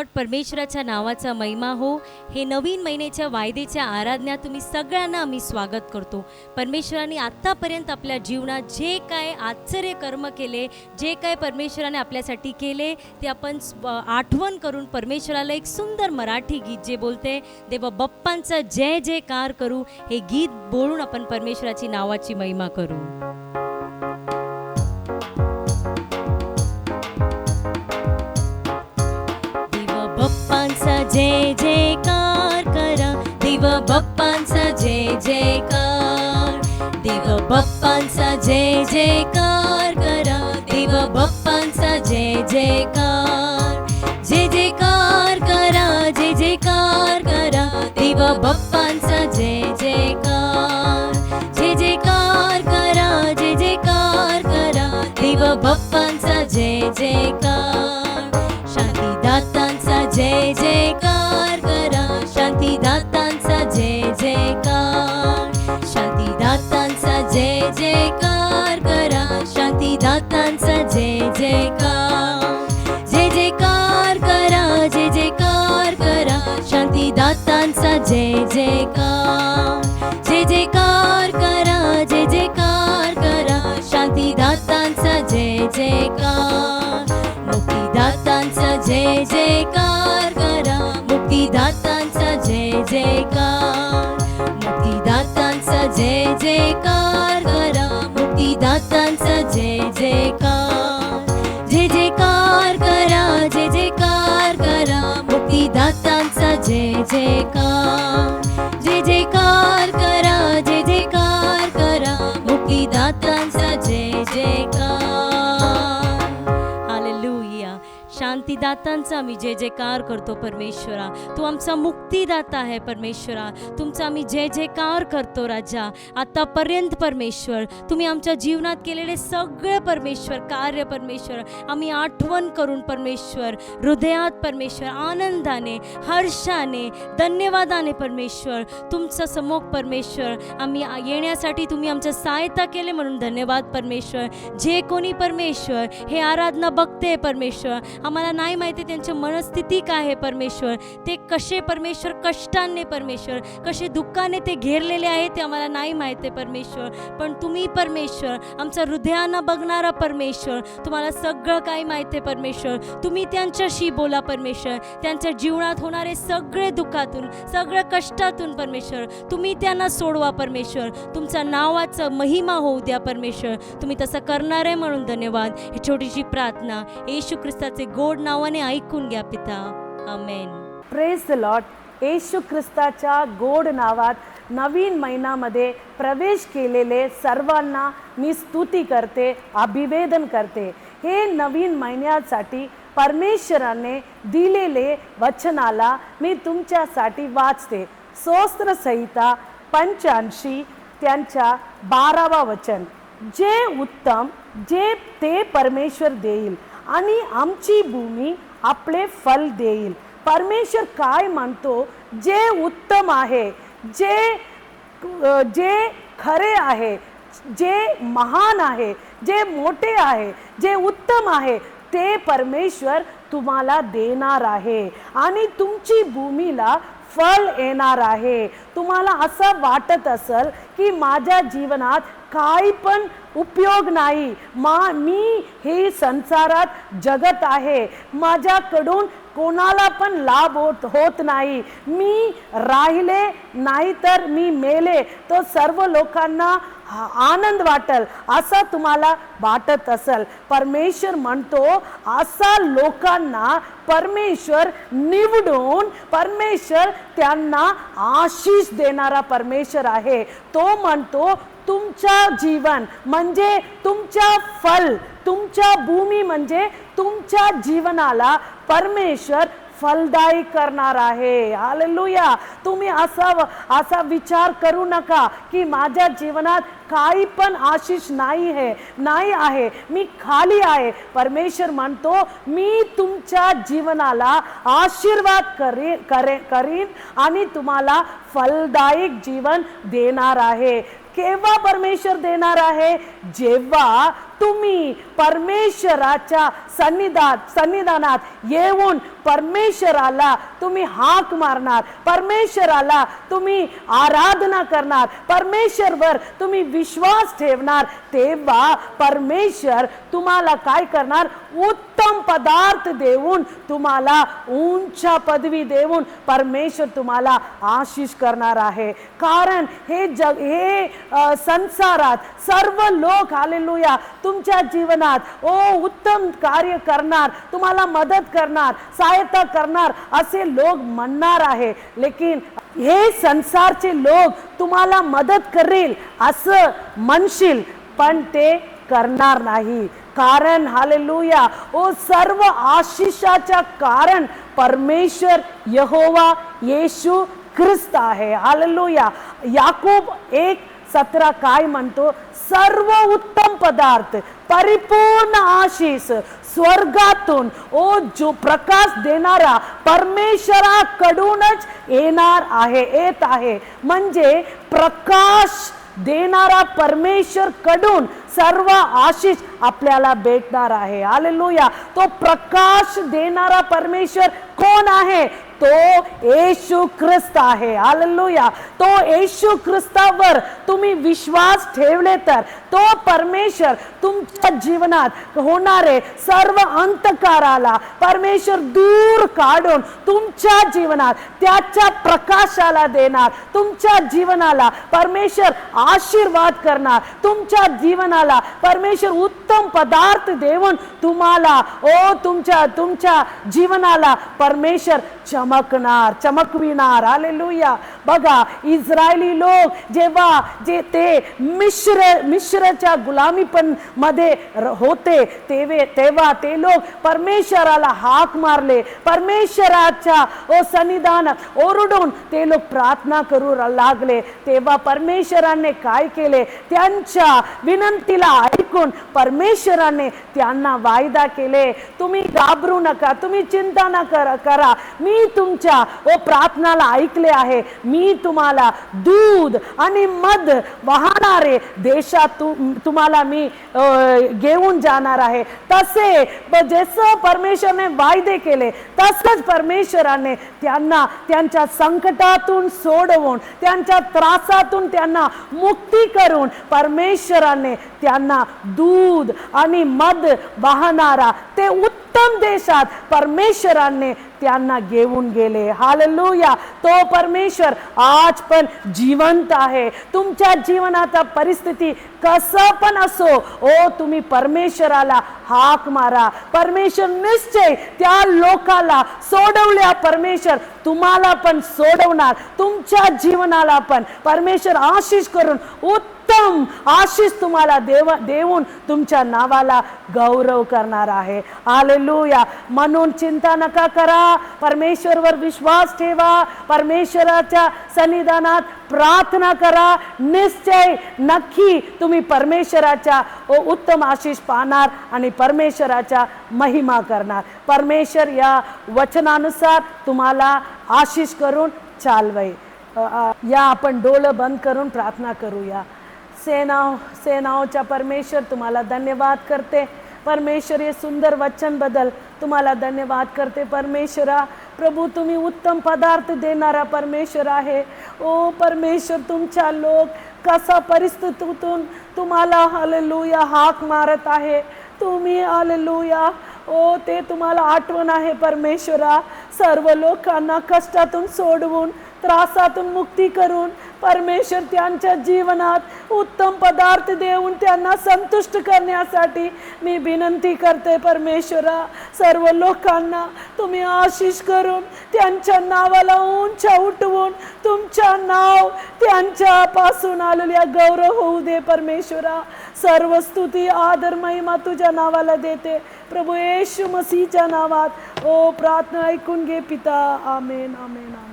Lord परमेश्वराच्या नावाचा महिमा हो. हे नवीन महिन्याच्या वायदेच्या आराधना तुम्ही सगळ्यांना आम्ही स्वागत करतो. परमेश्वराने आत्तापर्यंत आपल्या जीवनात जे काय आश्चर्य कर्म केले जे काय परमेश्वराने आपल्यासाठी केले ते आपण आठवण करून परमेश्वराला एक सुंदर मराठी गीत जे बोलते देव बाप्पांचा जय जयकार करू हे गीत बोलून आपण परमेश्वराची नावाची महिमा करू. जय जयकार करा देव बाप्पांचा जय जयकार. देव बाप्पांचा जय जयकार करा देव बाप्पांचा जय जयकार. जय जयकार। जय जयकार करा जय जयकार करा। शांतीदातांचा जय जयकार। जय जयकार करा जय जयकार करा। शांतीदातांचा जय जयकार। मुक्तिदातांचा जय जयकार करा। मुक्तिदातांचा जय जयकार। मुक्तिदातांचा जय जयकार करा। मुक्तिदातांचा जय जय जयकार शांतीदातांचा आम्ही जय जयकार करतो परमेश्वरा. तू आमचा मुक्तीदाता आहे परमेश्वरा. तुमचा आम्ही जय जयकार करतो राजा. आतापर्यंत परमेश्वर तुम्ही आमच्या जीवनात केलेले सगळे परमेश्वर कार्य परमेश्वर आम्ही आठवण करून परमेश्वर हृदयात परमेश्वर आनंदाने हर्षाने धन्यवादाने परमेश्वर तुमचं समोर परमेश्वर आम्ही येण्यासाठी तुम्ही आमच्या सहायता केले म्हणून धन्यवाद परमेश्वर. जे कोणी परमेश्वर हे आराधना बघते परमेश्वर आम्हाला नाही माहिती त्यांची मनस्थिती काय आहे परमेश्वर. ते कसे परमेश्वर कष्टाने परमेश्वर कसे दुःखाने ते घेरलेले आहे ते आम्हाला नाही माहिती आहे परमेश्वर. पण तुम्ही परमेश्वर आमचं हृदयानं बघणारा परमेश्वर तुम्हाला सगळं काही माहिती आहे परमेश्वर. तुम्ही त्यांच्याशी बोला परमेश्वर. त्यांच्या जीवनात होणारे सगळे दुःखातून सगळ्या कष्टातून परमेश्वर तुम्ही त्यांना सोडवा परमेश्वर. तुमचा नावाचं महिमा होऊ द्या परमेश्वर. तुम्ही तसं करणार आहे म्हणून धन्यवाद. ही छोटीशी प्रार्थना. येशू ख्रिस्ताचे गोड नावाने ऐकून घ्या पिता. आमेन. प्रेस द लॉट येशू ख्रिस्ताच्या गोड नावात नवीन महिन्यामध्ये प्रवेश केलेले सर्वांना मी स्तुती करते अभिवेदन करते. हे नवीन महिन्यासाठी परमेश्वराने दिलेले वचनाला मी तुमच्यासाठी वाचते. स्तोत्र संहिता पंच्याऐंशी त्यांच्या बारावा वचन. जे उत्तम जे ते परमेश्वर देईल. आणि आमची भूमी आपले फल देईल. परमेश्वर काय म्हणतो? जे उत्तम आहे जे जे खरे आहे जे महान आहे जे मोठे आहे जे उत्तम आहे ते परमेश्वर तुम्हाला देणार आहे. आणि तुमची भूमीला फल येणार आहे. तुम्हाला असं वाटत असेल की माझ्या जीवनात काही पण उपयोग नाही. मा मी हे संसारात जगत आहे. माझ्याकडून कोणाला पण लाभ होत होत नाही. मी राहिले नाही तर मी मेले. तो सर्व लोकांना आनंद वाटल असा तुम्हाला वाटत असेल. परमेश्वर म्हणतो असा लोकांना परमेश्वर निवडून परमेश्वर त्यांना आशीष देणारा परमेश्वर आहे. तो म्हणतो तुमच्या जीवन म्हणजे तुमच्या फल तुमच्या भूमी म्हणजे तुमच्या जीवनाला परमेश्वर फलदायी करणार आहे. हालेलुया तुम्ही असा असा विचार करू नका की माझ्या जीवनात काही पण आशिष नाही आहे नाही आहे. मी खाली आहे. परमेश्वर म्हणतो मी तुमच्या जीवनाला आशीर्वाद करी करे करीन आणि तुम्हाला फलदायक जीवन देणार आहे. केव्हा परमेश्वर देणार आहे? जेव्हा तुम्ही परमेश्वराच्या सन्निधात सन्निधानात येऊन परमेश्वराला तुम्ही हाक मारणार परमेश्वराला तुम्ही आराधना करणार परमेश्वरवर तुम्ही विश्वास ठेवणार तेव्हा परमेश्वर तुम्हाला काय करणार? उत्तम पदार्थ देऊन तुम्हाला उंच पदवी देऊन परमेश्वर तुम्हाला आशिष करणार आहे. कारण हे जग हे संसारात सर्व लोक हालेलुया तुमच्या जीवनात ओ उत्तम कार्य करणार तुम्हाला मदत करणार सहायता करणार असे लोक म्हणणार आहे. लेकिन हे संसारचे लोक तुम्हाला मदत करील असं म्हणशील पण ते करणार नाही. कारण हालेलुया ओ सर्व आशिषाच्या कारण परमेश्वर यहोवा येशू ख्रिस्त आहे. हालेलुया. याकूब एक सतरा काय म्हणतो? सर्व उत्तम पदार्थ परिपूर्ण आशिष स्वर्गातून. ओ जो प्रकाश देणारा परमेश्वराकडूनच येणार आहे येत आहे. म्हणजे प्रकाश देणारा परमेश्वर कडून सर्व आशिष आपल्याला भेटणार आहे. हालेलुया तो प्रकाश देणारा परमेश्वर कोण आहे? तो येशू ख्रिस्त आहे. हालेलुया तो येशू ख्रिस्तावर तुम्ही विश्वास ठेवले तर तो परमेश्वर तुमच्या जीवनात होणारे सर्व अंतकाराला परमेश्वर दूर काढून तुमच्या जीवनात त्याच्या प्रकाशाला देणार तुमच्या जीवनाला परमेश्वर आशीर्वाद करणार तुमच्या जीवनाला परमेश्वर उत्तम पदार्थ देऊन तुम्हाला ओ तुमच्या तुमच्या जीवनाला परमेश्वर चमकणार चमकविणार. हालेलुया बघा इस्रायली लोक जेव्हा जे ते मिश्र मिश्रच्या गुलामीपणमध्ये होते तेव्हा तेव्हा ते लोक परमेश्वराला हाक मारले. परमेश्वराच्या ओ सन्निधानात ओरडून ते लोक प्रार्थना करू लागले. तेव्हा परमेश्वराने काय केले? त्यांच्या विनंतीला ऐकून परमेश्वराने त्यांना वायदा केले. तुम्ही घाबरू नका तुम्ही चिंता न करा करा. मी तुमच्या ओ प्रार्थनाला ऐकले आहे. मी तुम्हाला दूध आणि मध वाहणारे देशात तु- तुम्हाला मी घेऊन जाणार आहे. तसे जसं परमेश्वरने वायदे केले तसंच परमेश्वराने त्यांना त्यांच्या संकटातून सोडवून त्यांच्या त्रासातून त्यांना मुक्ती करून परमेश्वराने त्यांना दूध आणि मध वाहणारा ते उत्तम देशात परमेश्वराने त्यांना घेऊन गेले. हालेलुया तो परमेश्वर आज पण जिवंत आहे. तुमच्या जीवनाचा परिस्थिती कसं पण असो ओ तुम्ही परमेश्वराला हाक मारा. परमेश्वर निश्चय त्या लोकाला सोडवल्या. परमेश्वर तुम्हाला पण सोडवणार. तुमच्या जीवनाला पण. परमेश्वर आशिष करून उत्तम आशिष तुम्हाला देव देऊन तुमच्या नावाला गौरव करणार आहे. आलेलुया म्हणून चिंता नका करा. परमेश्वरवर विश्वास ठेवा. परमेश्वराच्या सन्निधानात प्रार्थना करा. निश्चय नक्की तुम्ही परमेश्वराच्या उत्तम आशिष पाहणार आणि परमेश्वराच्या महिमा करणार. परमेश्वर या वचनानुसार तुम्हाला आशिष करून चालवय या आपण डोळं बंद करून प्रार्थना करूया. सेनाव सेनाओच्या परमेश्वर तुम्हाला धन्यवाद करते. परमेश्वर हे सुंदर वचनबद्दल तुम्हाला धन्यवाद करते परमेश्वरा. प्रभू तुम्ही उत्तम पदार्थ देणारा परमेश्वर आहे. ओ परमेश्वर तुमच्या लोक कसा परिस्थितीतून तुम्हाला हललुया हाक मारत आहे. तुम्ही आललुया ओ ते तुम्हाला आठवण आहे परमेश्वरा. सर्व लोकांना कष्टातून सोडवून त्रासातून मुक्ती करून परमेश्वर त्यांच्या जीवनात उत्तम पदार्थ देऊन त्यांना संतुष्ट करण्यासाठी मी विनंती करते परमेश्वरा सर्व लोकांना तुम्ही आशिष करून त्यांच्या नावाला उंच उठवून तुमच्या नाव त्यांच्यापासून आलेल्या गौरव होऊ दे परमेश्वरा. सर्व स्तुती आदर महिमा तुझ्या नावाला देते. प्रभू येशू मसीच्या नावात ओ प्रार्थना ऐकून घे पिता. आमेन आमेन आमेन.